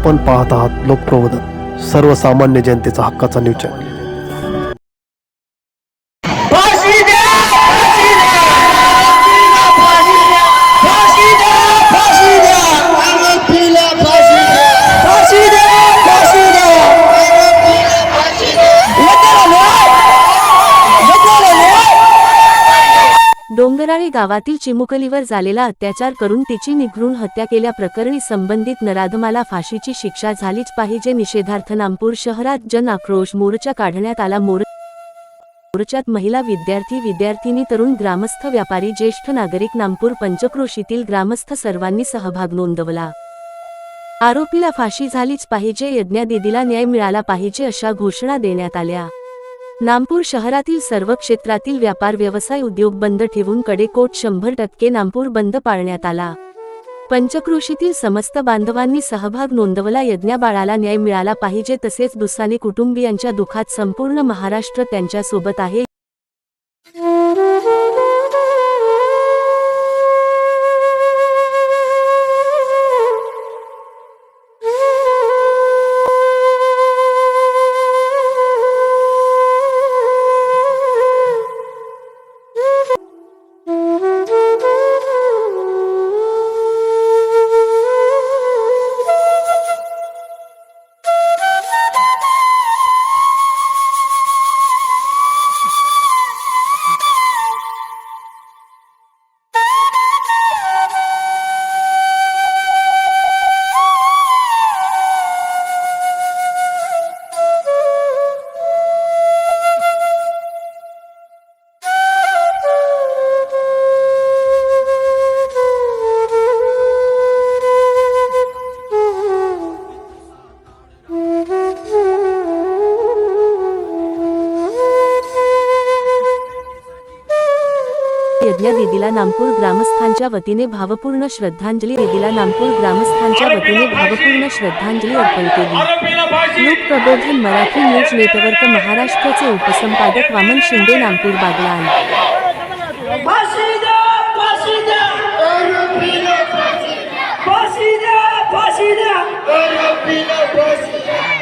आपण पाहत आहात लोकप्रबोधन. सर्वसामान्य जनतेचा हक्काचा न्यूज चॅनल सुंदराळी गावातील चिमुकलीवर झालेला अत्याचार करून तिची निघृण हत्या केल्याप्रकरणी संबंधित नराधमाला फाशीची शिक्षा झालीच पाहिजे. निषेधार्थ नामपूर शहरात जन आक्रोश मोर्चा काढण्यात आला. मोर मोर्चात महिला विद्यार्थी विद्यार्थिनी तरुण ग्रामस्थ व्यापारी ज्येष्ठ नागरिक नामपूर पंचक्रोशीतील ग्रामस्थ सर्वांनी सहभाग नोंदवला. आरोपीला फाशी झालीच पाहिजे. यज्ञादिदीला न्याय मिळाला पाहिजे अशा घोषणा देण्यात आल्या. नामपूर शहरातील सर्व क्षेत्रातील व्यापार व्यवसाय उद्योग बंद ठेवून कडेकोट शंभर टक्के नामपूर बंद पाळण्यात आला. पंचक्रोशीतील समस्त बांधवांनी सहभाग नोंदवला यज्ञाबाळाला न्याय मिळाला पाहिजे तसेच दुसाने कुटुंबियांच्या दुखात संपूर्ण महाराष्ट्र त्यांच्यासोबत आहे. यज्ञ दीदीला नामपूर ग्रामस्थांच्या वतीने भावपूर्ण श्रद्धांजली वेदीला नामपूर ग्रामस्थांच्या वतीने भावपूर्ण श्रद्धांजली अर्पण केली. लोकप्रबोधन मराठी न्यूज नेटवर्क महाराष्ट्राचे उपसंपादक वामन शिंदे नामपूर बागलान. Brasília!